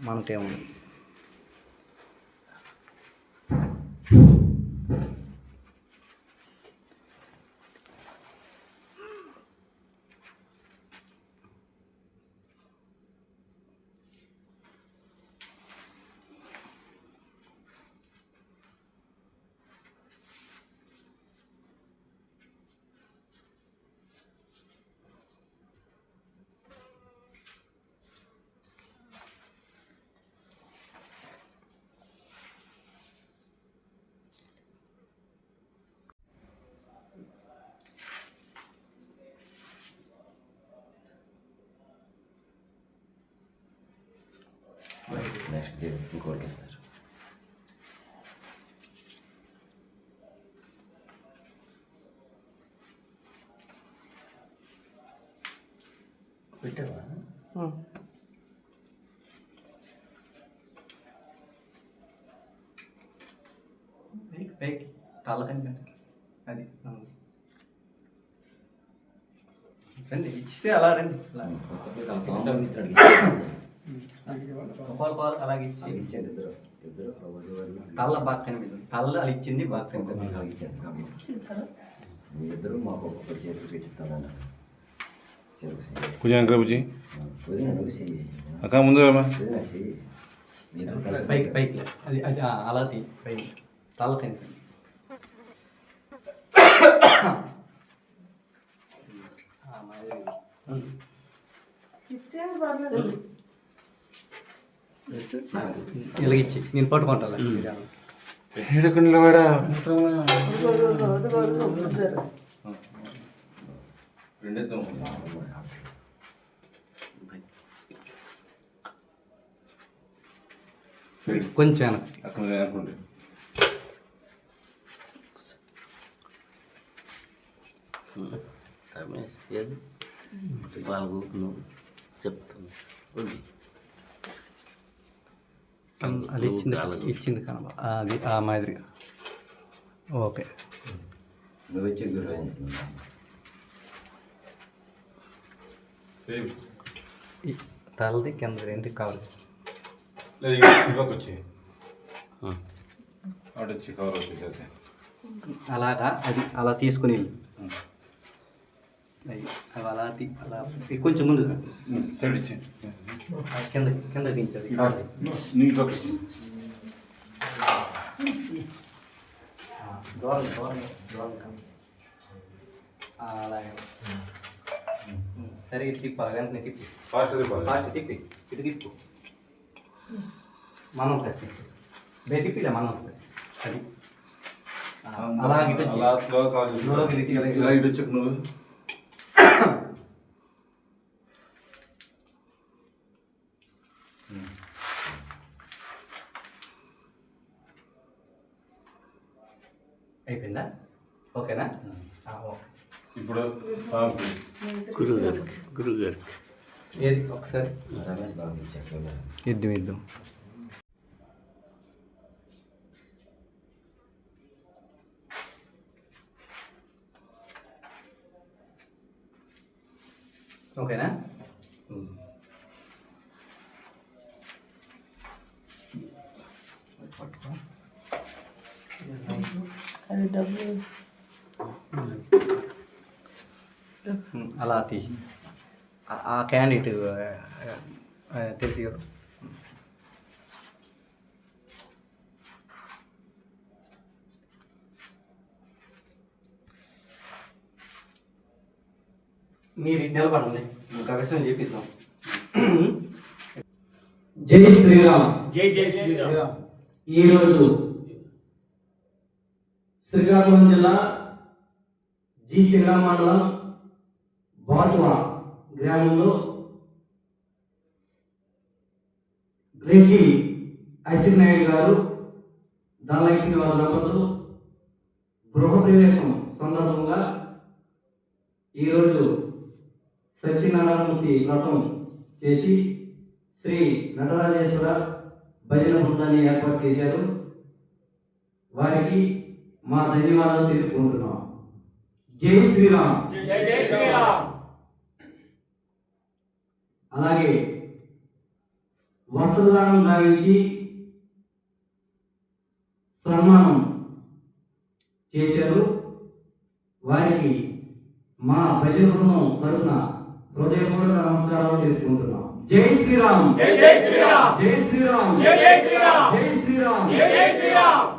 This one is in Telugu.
మనకేముంది నెక్స్ట్ డే ఇంకోటికి ఇస్తారు పెట్టావా పైకి పైకి తల కనిపించదు అది. రండి ఇచ్చితే అలా రండి అలా పాలు పాలు అలాగే ఇచ్చి ఇచ్చాడు ఇద్దరు. ఇద్దరు తల్ల బాగా కనిపించింది తల్ల అలా ఇచ్చింది బాగా కనిపించింది కాబట్టి మీ ఇద్దరు మాకు ఒక్కొక్కటి చేతులు వదిన నువ్వు చెయ్యి అక్క ముందు రామా పైకి పైకి. అది అది అలా తీ పైకి. తల కనిపించింది ఆ, మాది. ఉం. ఇలాగిచ్చి నేను పట్టుకుంటా ఏడకు నిలబడా రెండేద్దాం కొంచెం వెనక్కి. రమేష్ చెప్తాను ఉంది. అది ఇచ్చింది ఇచ్చింది కనబ అది ఆ మాదిరిగా. ఓకే. తలది కింద వచ్చి. కవర్ అలాగా అది అలా తీసుకుని అవి అలా తీ- అలా ఇది కొంచెం ముందు సైడ్ ఇచ్చి ఆ కింద కింద దించది నీకు ఒక దూరం దూరం దూరం కాదు. ఆ, అలాగే సరే ఇటు తిప్పు ఆ వెంటనే తిప్పి ఫాస్ట్ దిపాలి ఫాస్ట్ తిప్పి ఇటు తిప్పు మనం ప్లస్ తిప్పు బే తిప్పిలే మనం ప్లస్ అది ఆ, అలాగే ఇటు వచ్చి. అలా స్లో కాల్ స్లోకి ఇటు ఇలా- ఇలా ఇటు వచ్చి నువ్వు అయిపోయిందా? ఓకేనా? ఆ, ఓకే. ఇప్పుడు పాంపు గురువు గారికి గురువు గారికి ఏది? ఒకసారి. రమేష్ బాబు కెమెరా. ఇద్దాం ఇద్దాం. ఓకేనా? ఉమ్, అలా తీ. ఆ- క్యాండిడేట్ తెలిసి కదా మీరు ఇటు నిలబడండి. విషయం చెప్పిద్దాం. జై శ్రీరామ్. జై జై శ్రీరామ్. ఈరోజు శ్రీకాకుళం జిల్లా జి శ్రీరామ్ మండలం బాతువా గ్రామంలో రెడ్డి అశ్విన్ నాయుడు గారు ధనలక్ష్మి వారి దంపతులు గృహప్రవేశం సందర్భంగా ఈరోజు సత్యనారాయణమూర్తి వ్రతం చేసి శ్రీ నటరాజేశ్వర భజన బృందాన్ని ఏర్పాటు చేశారు. వారికి మా ధన్యవాదాలు తెలుపుకుంటున్నాం. జై శ్రీరామ్. జై జై శ్రీరామ్. అలాగే వస్త్రదానం గావించి సన్మానం చేశారు. వారికి మా ప్రజల బృందం తరఫున హృదయపూర్వక నమస్కారాలు తెలుపుకుంటున్నాం. జై శ్రీరామ్. జై జై శ్రీరామ్. జై శ్రీరామ్. జై జై శ్రీరామ్. జై శ్రీరామ్. జై జై శ్రీరామ్.